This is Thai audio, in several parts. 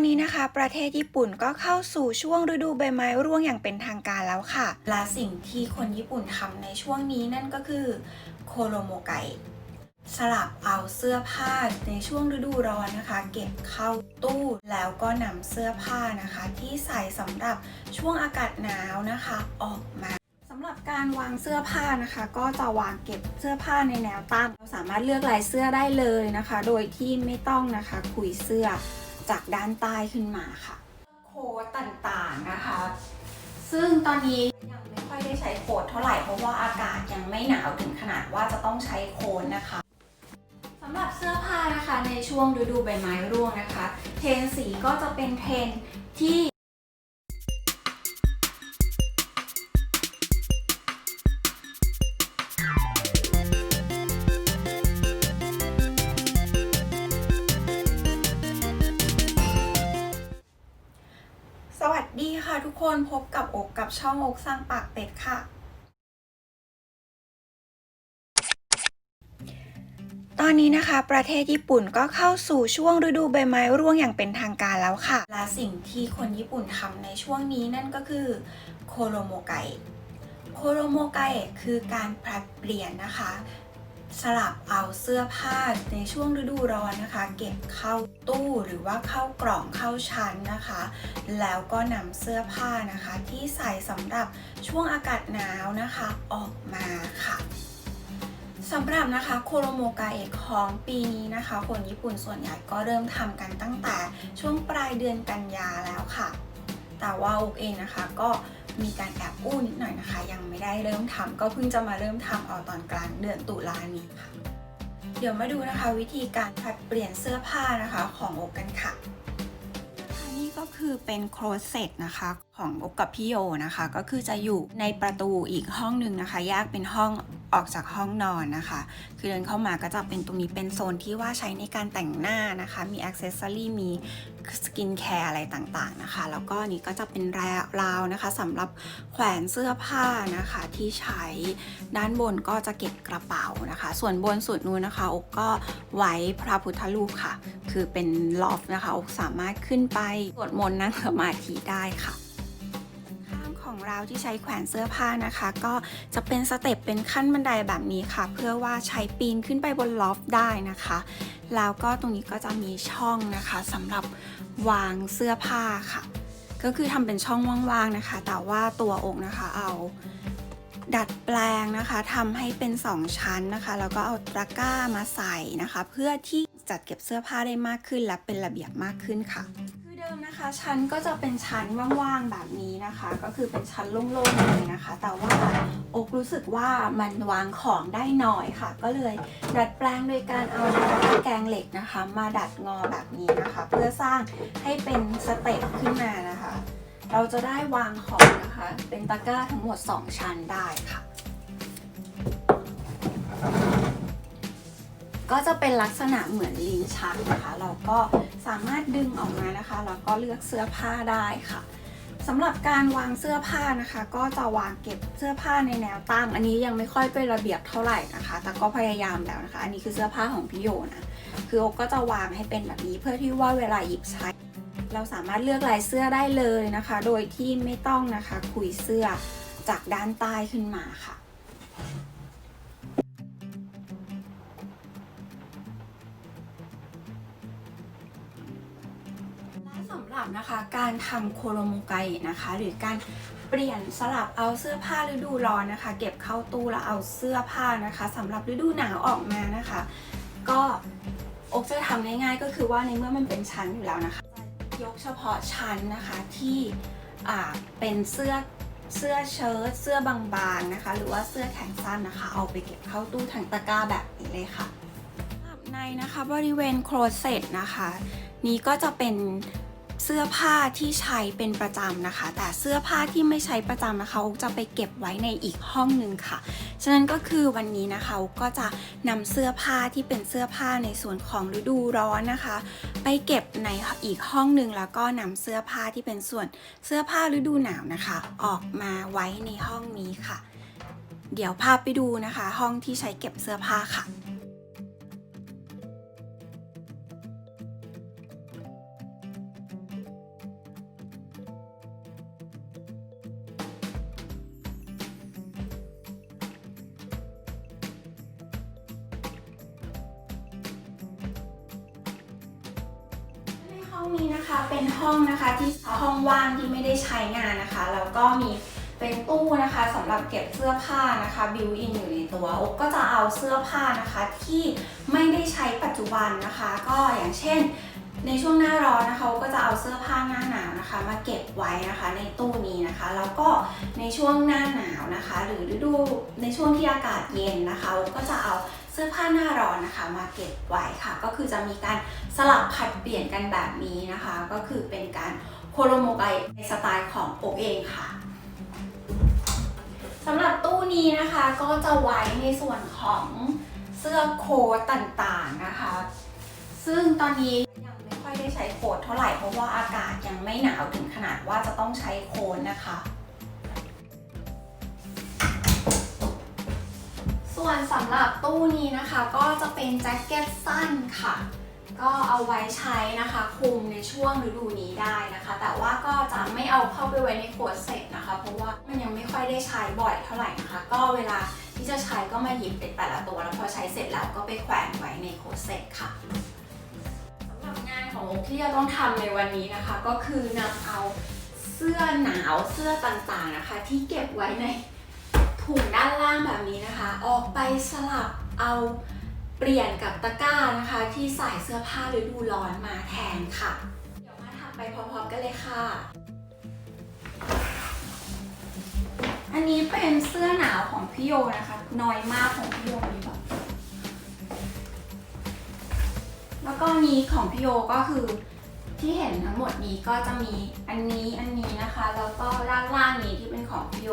อนนี้นะคะ ประเทศญี่ปุ่นก็เข้าสู่ช่วงฤดูใบไม้ร่วงอย่างเป็นทางการแล้วค่ะ และสิ่งที่คนญี่ปุ่นทำในช่วงนี้นั่นก็คือโคโรโมไกสลับเอาเสื้อผ้าในช่วงฤดูร้อนนะคะ เก็บเข้าตู้แล้วก็นำเสื้อผ้านะคะ ที่ใส่สำหรับช่วงอากาศหนาวนะคะ ออกมาสำหรับการวางเสื้อผ้านะคะ ก็จะวางเก็บเสื้อผ้าในแนวตั้งเราสามารถเลือกลายเสื้อได้เลยนะคะ โดยที่ไม่ต้องนะคะคุยเสื้อ จากด้านใต้ขึ้นมาค่ะ โค้ดต่างๆนะคะ ซึ่งตอนนี้ยังไม่ค่อยได้ใช้โค้ดเท่าไหร่เพราะว่าอากาศยังไม่หนาวถึงขนาดว่าจะต้องใช้โค้ดนะคะสำหรับเสื้อผ้านะคะในช่วงฤดูใบไม้ร่วงนะคะ เทรนสีก็จะเป็นเทรนที่ สวัสดีค่ะทุกคนพบกับอกกับช่องอกสร้างปากเป็ดค่ะ ตอนนี้นะคะ ประเทศญี่ปุ่นก็เข้าสู่ช่วงฤดูใบไม้ร่วงอย่างเป็นทางการแล้วค่ะ และสิ่งที่คนญี่ปุ่นทำในช่วงนี้นั่นก็คือโคโรโมไกโคโรโมไกคือการผลัดเปลี่ยนนะคะ สลับเอาเสื้อผ้าในช่วงฤดูร้อนนะคะ เก็บเข้าตู้หรือว่าเข้ากล่องเข้าชั้นนะคะ แล้วก็นำเสื้อผ้านะคะ ที่ใส่สำหรับช่วงอากาศหนาวนะคะ ออกมาค่ะสำหรับนะคะโคโรโมกาเอะของปีนี้นะคะ คนญี่ปุ่นส่วนใหญ่ก็เริ่มทำกันตั้งแต่ช่วงปลายเดือนกันยาแล้วค่ะ แต่ว่าอุกเองนะคะก็ มีการแอบอู้นิดหน่อยนะคะ ยังไม่ได้เริ่มทำก็เพิ่งจะมาเริ่มทำเอาตอนกลางเดือนตุลานี้ค่ะ เดี๋ยวมาดูนะคะวิธีการผัดเปลี่ยนเสื้อผ้านะคะของโอกกันค่ะนี่ก็คือเป็นโครเซตนะคะของอกกับพี่โยนะคะ ก็คือจะอยู่ในประตูอีกห้องหนึ่งนะคะแยกเป็นห้อง ออกจากห้องนอนนะคะ คือเดินเข้ามาก็จะเป็นตรงนี้เป็นโซนที่ว่าใช้ในการแต่งหน้านะคะ มีอ c เซสซอรี่มีสกินแคร์อะไรต่างๆนะคะ แล้วก็นี่ก็จะเป็นแรราวนะคะสำหรับแขวนเสื้อผ้านะคะที่ใช้ด้านบนก็จะเก็บกระเป๋านะคะ ส่วนบนสุดนู้นนะคะอกก็ไว้พระพุทธรูปค่ะ คือเป็นลอฟนะคะอกสามารถขึ้นไปสวดมนต์นั่งสมาธิได้ค่ะ ของเราที่ใช้แขวนเสื้อผ้านะคะ ก็จะเป็นสเต็ปเป็นขั้นบันไดแบบนี้ค่ะ เพื่อว่าใช้ปีนขึ้นไปบนลอฟได้นะคะ แล้วก็ตรงนี้ก็จะมีช่องนะคะสำหรับวางเสื้อผ้าค่ะ ก็คือทำเป็นช่องว่างๆนะคะ แต่ว่าตัวอกนะคะเอาดัดแปลงนะคะทำให้เป็น 2 ชั้นนะคะ แล้วก็เอาตะกร้ามาใส่นะคะ เพื่อที่จัดเก็บเสื้อผ้าได้มากขึ้นและเป็นระเบียบมากขึ้นค่ะ มนะคะชั้นก็จะเป็นชั้นว่างๆแบบนี้นะคะ ก็คือเป็นชั้นโล่งๆเลยนะคะ แต่ว่าอกรู้สึกว่ามันวางของได้น้อยค่ะ ก็เลยดัดแปลงโดยการเอาตะแกรงเหล็กนะคะ มาดัดงอแบบนี้นะคะ เพื่อสร้างให้เป็นสเต็ปขึ้นมานะคะ เราจะได้วางของนะคะ เป็นตะกร้าทั้งหมด 2 ชั้นได้ค่ะก็จะเป็นลักษณะเหมือนลิ้นชักนะคะ เราก็ สามารถดึงออกมานะคะแล้วก็เลือกเสื้อผ้าได้ค่ะสำหรับการวางเสื้อผ้านะคะ ก็จะวางเก็บเสื้อผ้าในแนวตั้ง อันนี้ยังไม่ค่อยเป็นระเบียบเท่าไหร่นะคะ แต่ก็พยายามแล้วนะคะ อันนี้คือเสื้อผ้าของพี่โยนะคือโอก็จะวางให้เป็นแบบนี้เพื่อที่ว่าเวลาหยิบใช้ เราสามารถเลือกลายเสื้อได้เลยนะคะ โดยที่ไม่ต้องนะคะคุยเสื้อจากด้านใต้ขึ้นมาค่ะและ นะคะ การทำโคโรโมไกนะคะ หรือการเปลี่ยนสลับเอาเสื้อผ้าฤดูร้อนนะคะ เก็บเข้าตู้แล้วเอาเสื้อผ้านะคะสำหรับฤดูหนาวออกมานะคะ ก็อกจะทำง่ายๆก็คือว่าในเมื่อมันเป็นชั้นอยู่แล้วนะคะ ยกเฉพาะชั้นนะคะที่เป็นเสื้อเสื้อเชิ้ตเสื้อบางๆนะคะ หรือว่าเสื้อแขนสั้นนะคะ เอาไปเก็บเข้าตู้ถังตะกร้าแบบนี้เลยค่ะในนะคะบริเวณโครเซตนะคะ นี้ก็จะเป็น เสื้อผ้าที่ใช้เป็นประจำนะคะ แต่เสื้อผ้าที่ไม่ใช้ประจำนะคะอกจะไปเก็บไว้ในอีกห้องหนึ่งค่ะ ฉะนั้นก็คือวันนี้นะคะกก็จะนำเสื้อผ้าที่เป็นเสื้อผ้าในส่วนของฤดูร้อนนะคะ ไปเก็บในอีกห้องหนึ่งแล้วก็นำเสื้อผ้าที่เป็นส่วนเสื้อผ้าฤดูหนาวนะคะ ออกมาไว้ในห้องนี้ค่ะ เดี๋ยวพาไปดูนะคะ ห้องที่ใช้เก็บเสื้อผ้าค่ะ นี้นะคะเป็นห้องนะคะที่ห้องว่างที่ไม่ได้ใช้งานนะคะแล้วก็มีเป็นตู้นะคะสำหรับเก็บเสื้อผ้านะคะบิวอินอยู่ในตัวอกก็จะเอาเสื้อผ้านะคะที่ไม่ได้ใช้ปัจจุบันนะคะ ก็อย่างเช่น ในช่วงหน้าร้อนนะคะก็จะเอาเสื้อผ้าหน้าหนาวนะคะ มาเก็บไว้นะคะในตู้นี้นะคะ แล้วก็ในช่วงหน้าหนาวนะคะ หรือฤดูในช่วงที่อากาศเย็นนะคะก็จะเอา สื้อผ้าหน้าร้อนนะคะ มาเก็บไว้ค่ะ ก็คือจะมีการสลับผัดเปลี่ยนกันแบบนี้นะคะ ก็คือเป็นการโคโลโมไกในสไตล์ของโอกเองค่ะสำหรับตู้นี้นะคะก็จะไว้ในส่วนของเสื้อโค้ทต่างๆนะคะ ซึ่งตอนนี้ยังไม่ค่อยได้ใช้โค้ทเท่าไหร่เพราะว่าอากาศยังไม่หนาวถึงขนาดว่าจะต้องใช้โค้ทนะคะ วนสำหรับตู้นี้นะคะ ก็จะเป็นแจ็คเก็ตสั้นค่ะ ก็เอาไว้ใช้นะคะคุมในช่วงฤดูนี้ได้นะคะ แต่ว่าก็จะไม่เอาเข้าไปไว้ในขวดเสร็จนะคะ เพราะว่ามันยังไม่ค่อยได้ใช้บ่อยเท่าไหร่นะคะ ก็เวลาที่จะใช้ก็มาหยิบเป็นแต่ละตัว แล้วพอใช้เสร็จแล้วก็ไปแขวนไว้ในโคดเซ็ตค่ะสำหรับงานของโอ๊คที่จะต้องทำในวันนี้นะคะ ก็คือนำเอาเสื้อหนาวเสื้อต่างๆนะคะ ที่เก็บไว้ใน ถุงด้านล่างแบบนี้นะคะ ออกไปสลับเอาเปลี่ยนกับตะกร้านะคะ ที่ใส่เสื้อผ้าฤดูร้อนมาแทนค่ะ เดี๋ยวมาทำไปพร้อมๆกันเลยค่ะ อันนี้เป็นเสื้อหนาวของพี่โยนะคะน้อยมากของพี่โยนี่แบบแล้วก็นี้ของพี่โยก็คือที่เห็นทั้งหมดนี้ก็จะมีอันนี้อันนี้นะคะ แล้วก็ล่างๆนี้ที่เป็นของพี่โย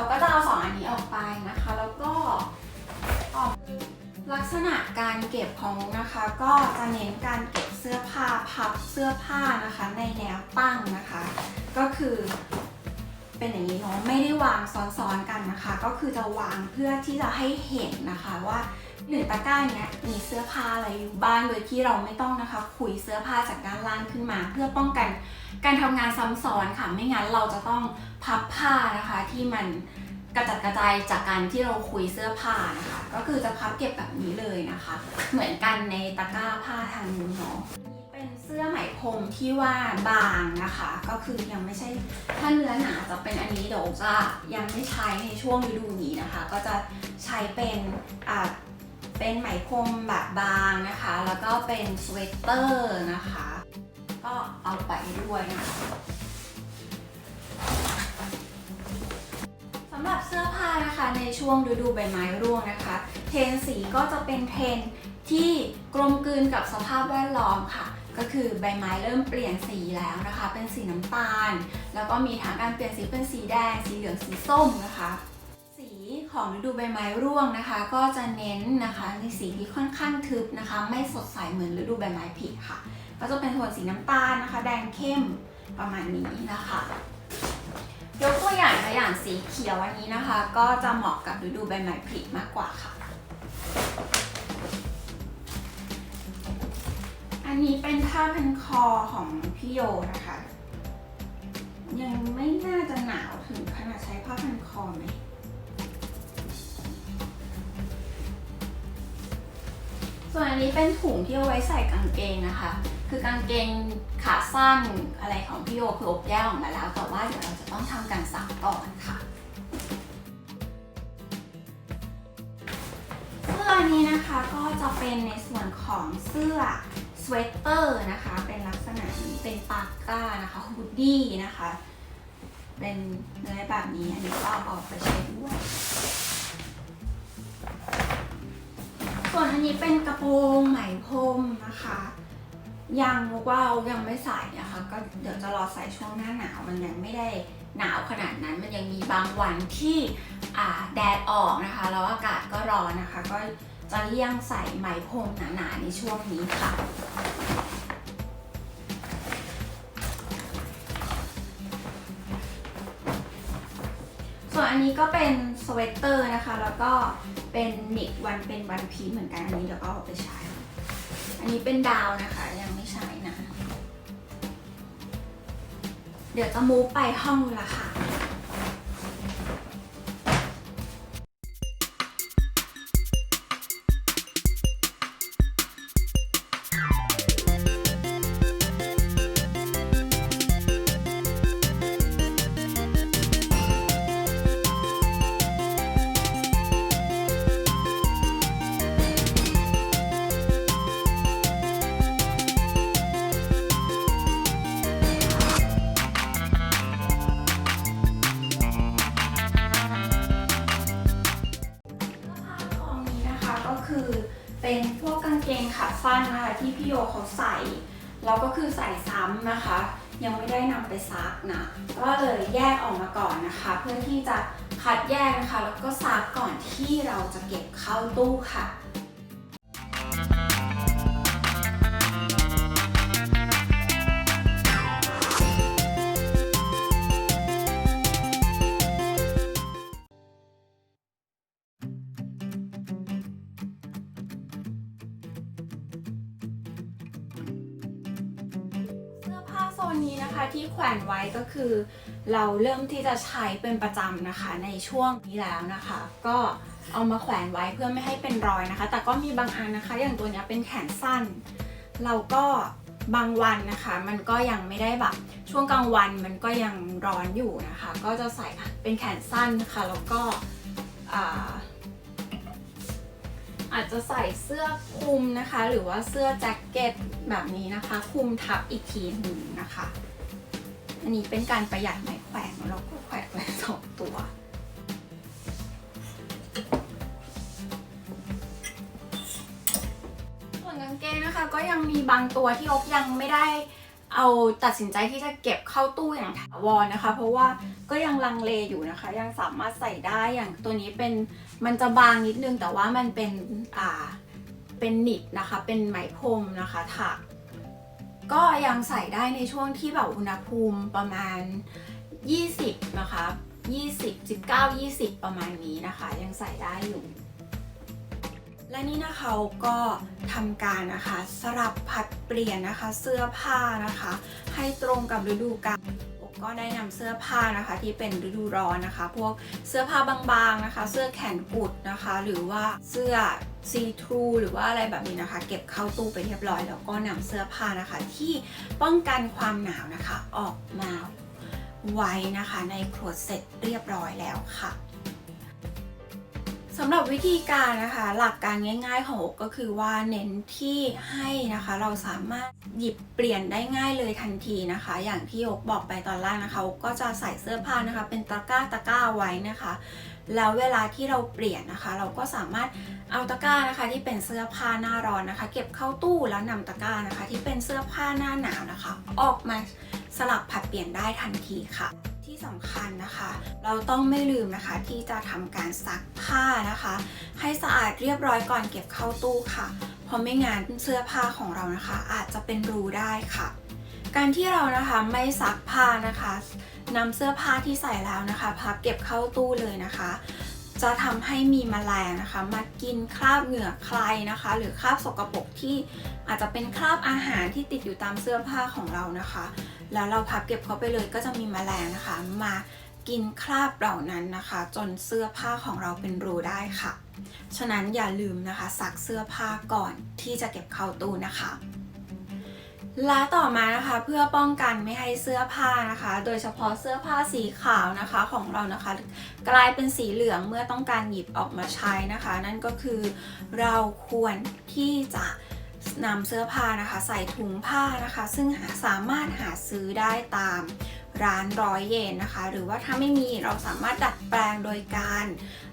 เราก็จะเอาสองอันนี้ออกไปนะคะ แล้วก็ออลักษณะการเก็บของนะคะ ก็จะเน้นการเก็บเสื้อผ้าพับเสื้อผ้านะคะ ในแนวตั้งนะคะ ก็คือเป็นอย่างนี้เนาะไม่ได้วางซ้อนๆกันนะคะ ก็คือจะวางเพื่อที่จะให้เห็นนะคะว่า หนึ่งตะกร้าเนี้ยมีเสื้อผ้าอะไรอยู่บ้างโดยที่เราไม่ต้องนะคะคุยเสื้อผ้าจากด้านล่างขึ้นมา เพื่อป้องกันการทำงานซ้ำซ้อนค่ะ ไม่งั้นเราจะต้องพับผ้านะคะที่มันกระจัดกระจายจากการที่เราคุยเสื้อผ้านะคะ ก็คือจะพับเก็บแบบนี้เลยนะคะ เหมือนกันในตะกร้าผ้าทางนู้นเนาะเป็นเสื้อไหมพรมที่ว่าบางนะคะ ก็คือยังไม่ใช่ถ้าเนื้อหนาจะเป็นอันนี้เดี๋ยวจะยังไม่ใช้ในช่วงฤดูนี้นะคะ ก็จะใช้เป็นอ่า เป็นไหมพรมแบบบางนะคะ แล้วก็เป็นสเวตเตอร์นะคะ ก็เอาไปด้วยนะคะสำหรับเสื้อผ้านะคะในช่วงฤดูใบไม้ร่วงนะคะ เทรนสีก็จะเป็นเทรนที่กลมกลืนกับสภาพแวดล้อมค่ะ ก็คือใบไม้เริ่มเปลี่ยนสีแล้วนะคะ เป็นสีน้ำตาล แล้วก็มีทั้งการเปลี่ยนสีเป็นสีแดง สีเหลือง สีส้มนะคะ ของฤดูใบไม้ร่วงนะคะ ก็จะเน้นนะคะในสีที่ค่อนข้างทึบนะคะ ไม่สดใสเหมือนฤดูใบไม้ผลิค่ะ ก็จะเป็นโทนสีน้ำตาลนะคะ แดงเข้มประมาณนี้นะคะ ยกตัวอย่างตัวอย่างสีเขียวอันนี้นะคะ ก็จะเหมาะกับฤดูใบไม้ผลิมากกว่าค่ะ อันนี้เป็นผ้าพันคอของพี่โยนะคะ ยังไม่น่าจะหนาวถึงขนาดใช้ผ้าพันคอไหม ส่วนอันนี้เป็นถุงที่เอาไว้ใส่กางเกงนะคะ คือกางเกงขาสั้นอะไรของพี่โยคืออบแยกออกมาแล้ว แต่ว่าเดี๋ยวเราจะต้องทำการซักก่อนค่ะเสื้ออันนี้นะคะก็จะเป็นในส่วนของเสื้อสเวตเตอร์นะคะ เป็นลักษณะนี้เป็นปากก้านะคะฮูดดี้นะคะ เป็นเนื้อแบบนี้อันนี้ก็เอาออกไปใช้ด้วย วนอันนี้เป็นกระโปรงไหมพรมนะคะ ยังว่ายังไม่ใส่นะคะ ก็เดี๋ยวจะรอใส่ช่วงหน้าหนาวมันยังไม่ได้หนาวขนาดนั้น มันยังมีบางวันที่แดดออกนะคะ แล้วอากาศก็ร้อนนะคะ ก็จะเลี่ยงใส่ไหมพรมหนาๆในช่วงนี้ค่ะส่วนอันนี้ก็เป็นสเวตเตอร์นะคะ แล้วก็ เป็นนิกวันเป็นวันพีเหมือนกัน อันนี้เดี๋ยวก็เอาไปใช้ อันนี้เป็นดาวนะคะ ยังไม่ใช้นะ เดี๋ยวจะมูฟไปห้องละค่ะะก็คือเป็นพวกกางเกงขาสั้นนะคะที่พี่โยเขาใส่แล้วก็คือใส่ซ้ำนะคะ ยังไม่ได้นำไปซักนะก็เลยแยกออกมาก่อนนะคะ เพื่อที่จะคัดแยกนะคะ แล้วก็ซักก่อนที่เราจะเก็บเข้าตู้ค่ะ ซนนี้นะคะที่แขวนไว้ก็คือ เราเริ่มที่จะใช้เป็นประจำนะคะในช่วงนี้แล้วนะคะ ก็เอามาแขวนไว้เพื่อไม่ให้เป็นรอยนะคะ แต่ก็มีบางอันนะคะ อย่างตัวนี้เป็นแขนสั้น เราก็บางวันนะคะ มันก็ยังไม่ได้แบบช่วงกลางวันมันก็ยังร้อนอยู่นะคะ ก็จะใส่เป็นแขนสั้นนะคะแล้วก็อ่า อาจจะใส่เสื้อคลุมนะคะ หรือว่าเสื้อแจ็คเก็ตแบบนี้นะคะคลุมทับอีกทีหนึ่งนะคะ อันนี้เป็นการประหยัดไม้แขวนเราก็แขวนไว้สองตัวส่วนกางเกงนะคะก็ยังมีบางตัวที่อกยังไม่ได้เอาตัดสินใจที่จะเก็บเข้าตู้อย่างถาวรนะคะ เพราะว่าก็ยังลังเลอยู่นะคะ ยังสามารถใส่ได้อย่างตัวนี้เป็นมันจะบางนิดนึงแต่ว่ามันเป็น อ่าเป็นนิบนะคะ เป็นไหมพรมนะคะถัก ก็ยังใส่ได้ในช่วงที่แบบอุณหภูมิประมาณ 20 นะคะ 20 19 20 ประมาณนี้นะคะ ยังใส่ได้อยู่ และนี่นะคะก็ทำการนะคะสลับผัดเปลี่ยนนะคะ เสื้อผ้านะคะ ให้ตรงกับฤดูกาล ก็ได้นำเสื้อผ้านะคะที่เป็นฤดูร้อนนะคะ พวกเสื้อผ้าบางๆนะคะ เสื้อแขนกุดนะคะ หรือว่าเสื้อซีทรูหรือว่าอะไรแบบนี้นะคะ เก็บเข้าตู้ไปเรียบร้อย แล้วก็นำเสื้อผ้านะคะ ที่ป้องกันความหนาวนะคะ ออกมาไว้นะคะ ในโคลเสร็จเรียบร้อยแล้วค่ะ สำหรับวิธีการนะคะ หลักการง่ายๆของโอกก็คือว่าเน้นที่ให้นะคะ เราสามารถหยิบเปลี่ยนได้ง่ายเลยทันทีนะคะ อย่างที่โอกบอกไปตอนแรกนะคะโอกก็จะใส่เสื้อผ้านะคะ เป็นตะกร้าตะกร้าไว้นะคะ แล้วเวลาที่เราเปลี่ยนนะคะ เราก็สามารถเอาตะกร้านะคะ ที่เป็นเสื้อผ้าหน้าร้อนนะคะ เก็บเข้าตู้แล้วนำตะกร้านะคะ ที่เป็นเสื้อผ้าหน้าหนาวนะคะ ออกมาสลับผัดเปลี่ยนได้ทันทีค่ะ ที่สำคัญนะคะ เราต้องไม่ลืมนะคะที่จะทำการซักผ้านะคะ ให้สะอาดเรียบร้อยก่อนเก็บเข้าตู้ค่ะ เพราะไม่งั้นเสื้อผ้าของเรานะคะ อาจจะเป็นรูได้ค่ะ การที่เรานะคะไม่ซักผ้านะคะนำเสื้อผ้าที่ใส่แล้วนะคะพับเก็บเข้าตู้เลยนะคะ จะทำให้มีแมลงนะคะ มากินคราบเหงื่อใครนะคะ หรือคราบสกปรกที่อาจจะเป็นคราบอาหารที่ติดอยู่ตามเสื้อผ้าของเรานะคะ แล้วเราพับเก็บเขาไปเลยก็จะมีแมลงนะคะมากินคราบเหล่านั้นนะคะ จนเสื้อผ้าของเราเป็นรูได้ค่ะ ฉะนั้นอย่าลืมนะคะซักเสื้อผ้าก่อนที่จะเก็บเข้าตู้นะคะและต่อมานะคะเพื่อป้องกันไม่ให้เสื้อผ้านะคะ โดยเฉพาะเสื้อผ้าสีขาวนะคะของเรานะคะ กลายเป็นสีเหลืองเมื่อต้องการหยิบออกมาใช้นะคะ นั่นก็คือเราควรที่จะ นำเสื้อผ้านะคะ ใส่ถุงผ้านะคะ ซึ่งสามารถหาซื้อได้ตามร้านร้อยเยนนะคะ หรือว่าถ้าไม่มีเราสามารถดัดแปลงโดยการ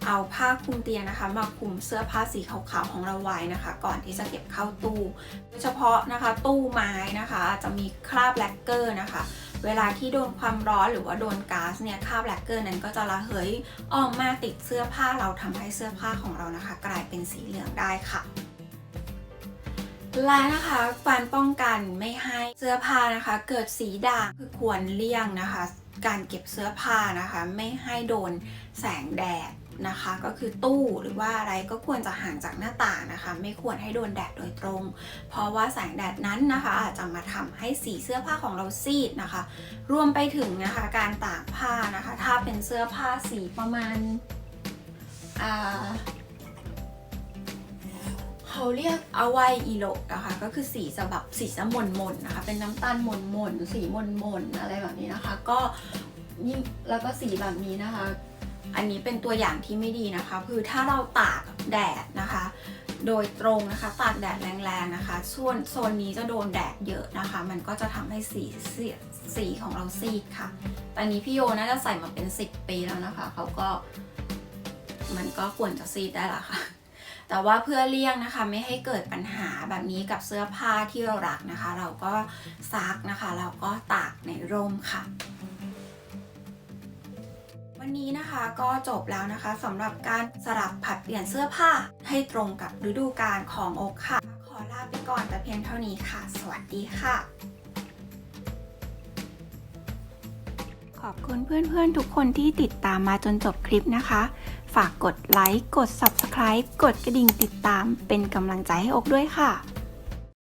เอาผ้าคลุมเตียงนะคะ มาคลุมเสื้อผ้าสีขาวๆของเราไว้นะคะ ก่อนที่จะเก็บเข้าตู้โดยเฉพาะนะคะ ตู้ไม้นะคะจะมีคราบแลกเกอร์นะคะเวลาที่โดนความร้อนหรือว่าโดนก๊าซเนี่ยคราบแลกเกอร์นั้นก็จะระเหยออกมาติดเสื้อผ้าเราทำให้เสื้อผ้าของเรานะคะ กลายเป็นสีเหลืองได้ค่ะ และนะคะการป้องกันไม่ให้เสื้อผ้านะคะ เกิดสีด่างคือควรเลี่ยงนะคะ การเก็บเสื้อผ้านะคะ ไม่ให้โดนแสงแดดนะคะ ก็คือตู้หรือว่าอะไรก็ควรจะห่างจากหน้าต่างนะคะ ไม่ควรให้โดนแดดโดยตรง เพราะว่าแสงแดดนั้นนะคะ อาจจะมาทำให้สีเสื้อผ้าของเราซีดนะคะ รวมไปถึงนะคะการตากผ้านะคะ ถ้าเป็นเสื้อผ้าสีประมาณอ่า เขาเรียกอวัยอีโลนะคะก็คือสีจะแบบสีจะหม่นๆนนะคะ เป็นน้ำตาลหม่นๆสีหม่นๆอะไรแบบนี้นะคะ ก็ยิ่งแล้วก็สีแบบนี้นะคะ อันนี้เป็นตัวอย่างที่ไม่ดีนะคะ คือถ้าเราตากแดดนะคะ โดยตรงนะคะตากแดดแรงๆนะคะ ส่วนโซนนี้จะโดนแดดเยอะนะคะ มันก็จะทำให้สีสีสีของเราซีดค่ะแต่อันนี้พี่โยน่าจะใส่มาเป็น 10 ปีแล้วนะคะเขาก็มันก็ควรจะซีดได้ละค่ะ แต่ว่าเพื่อเลี่ยงนะคะไม่ให้เกิดปัญหาแบบนี้กับเสื้อผ้าที่เรารักนะคะ เราก็ซักนะคะแล้วก็ตากในร่มค่ะวันนี้นะคะก็จบแล้วนะคะสำหรับการสลับผัดเปลี่ยนเสื้อผ้าให้ตรงกับฤดูกาลของอกค่ะ ขอลาไปก่อนแต่เพียงเท่านี้ค่ะ สวัสดีค่ะ ขอบคุณเพื่อนๆทุกคนที่ติดตามมาจนจบคลิปนะคะ ฝากกดไลค์ กด Subscribe กดกระดิ่งติดตามเป็นกำลังใจให้อกด้วยค่ะ